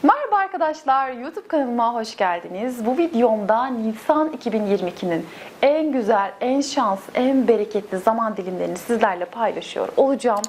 Mark Merhaba arkadaşlar, YouTube kanalıma hoş geldiniz. Bu videomda Nisan 2022'nin en güzel, en şans, en bereketli zaman dilimlerini sizlerle paylaşıyor olacağım.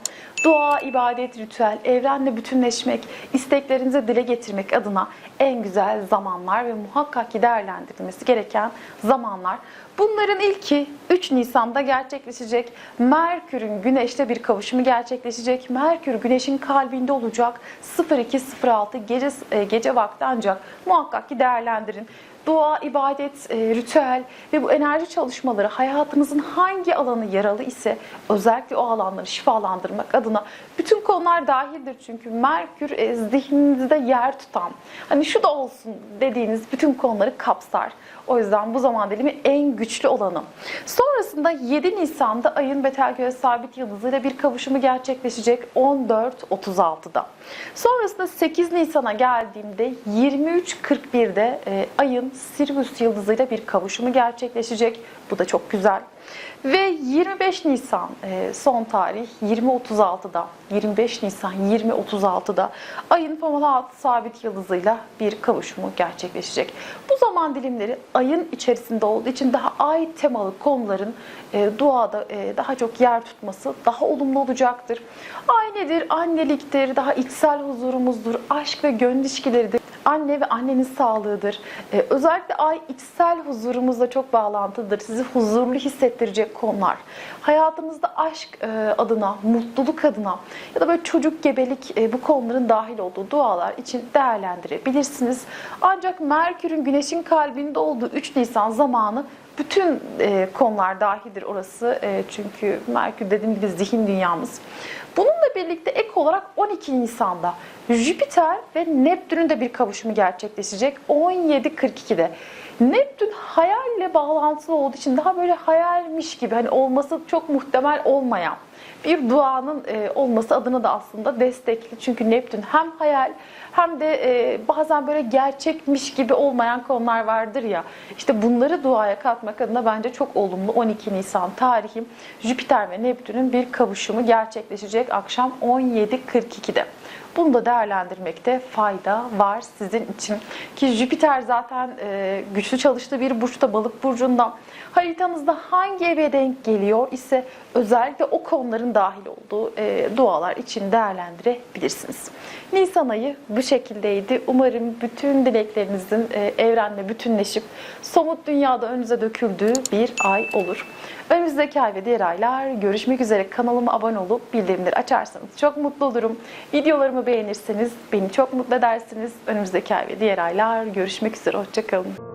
Dua, ibadet, ritüel, evrenle bütünleşmek, isteklerinizi dile getirmek adına en güzel zamanlar ve muhakkak ki değerlendirilmesi gereken zamanlar. Bunların ilki 3 Nisan'da gerçekleşecek. Merkür'ün Güneş'te bir kavuşumu gerçekleşecek. Merkür Güneş'in kalbinde olacak. 02.06 gece e, gece vakti ancak muhakkak ki değerlendirin. Dua, ibadet, e, ritüel ve bu enerji çalışmaları hayatınızın hangi alanı yaralı ise özellikle o alanları şifalandırmak adına bütün konular dahildir. Çünkü Merkür e, zihninizde yer tutan, hani şu da olsun dediğiniz bütün konuları kapsar. O yüzden bu zaman dilimi en güçlü olanı. Sonrasında 7 Nisan'da ayın Betelgeuse sabit yıldızıyla bir kavuşumu gerçekleşecek 14.36'da. Sonrasında 8 Nisan'a geldiğimde 23.41'de e, ayın Sirius yıldızıyla bir kavuşumu gerçekleşecek. Bu da çok güzel. Ve 25 Nisan e, son tarih 20.36'da 25 Nisan 20.36'da ayın Fomalhaut sabit yıldızıyla bir kavuşumu gerçekleşecek. Bu zaman dilimleri ayın içerisinde olduğu için daha ay temalı konuların e, duada e, daha çok yer tutması daha olumlu olacaktır. Ay nedir? Anneliktir, daha içsel huzurumuzdur, aşk ve gönül ilişkileridir. Anne ve annenin sağlığıdır. Ee, özellikle ay içsel huzurumuzla çok bağlantılıdır. Sizi huzurlu hissettirecek konular. Hayatınızda aşk e, adına, mutluluk adına ya da böyle çocuk gebelik e, bu konuların dahil olduğu dualar için değerlendirebilirsiniz. Ancak Merkür'ün Güneş'in kalbinde olduğu 3 Nisan zamanı bütün e, konular dahildir orası. E, çünkü Merkür dediğim gibi zihin dünyamız. Bununla birlikte ek olarak 12 Nisan'da Jüpiter ve Neptün'ün de bir kavuşumu gerçekleşecek 17.42'de. Neptün hayalle bağlantılı olduğu için daha böyle hayalmiş gibi hani olması çok muhtemel olmayan bir duanın e, olması adına da aslında destekli. Çünkü Neptün hem hayal hem de e, bazen böyle gerçekmiş gibi olmayan konular vardır ya. İşte bunları duaya katmak adına bence çok olumlu. 12 Nisan tarihim Jüpiter ve Neptün'ün bir kavuşumu gerçekleşecek akşam 17.42'de. Bunu da değerlendirmekte fayda var sizin için. Ki Jüpiter zaten e, güçlü çalıştığı bir burçta balık burcundan. Haritanızda hangi eve denk geliyor ise özellikle o konuların dahil olduğu e, dualar için değerlendirebilirsiniz. Nisan ayı bu şekildeydi. Umarım bütün dileklerinizin e, evrenle bütünleşip somut dünyada önünüze döküldüğü bir ay olur. Önümüzdeki ay ve diğer aylar görüşmek üzere. Kanalıma abone olup bildirimleri açarsanız çok mutlu olurum. Videolarımı beğenirseniz beni çok mutlu edersiniz. Önümüzdeki ay ve diğer aylar görüşmek üzere. Hoşçakalın.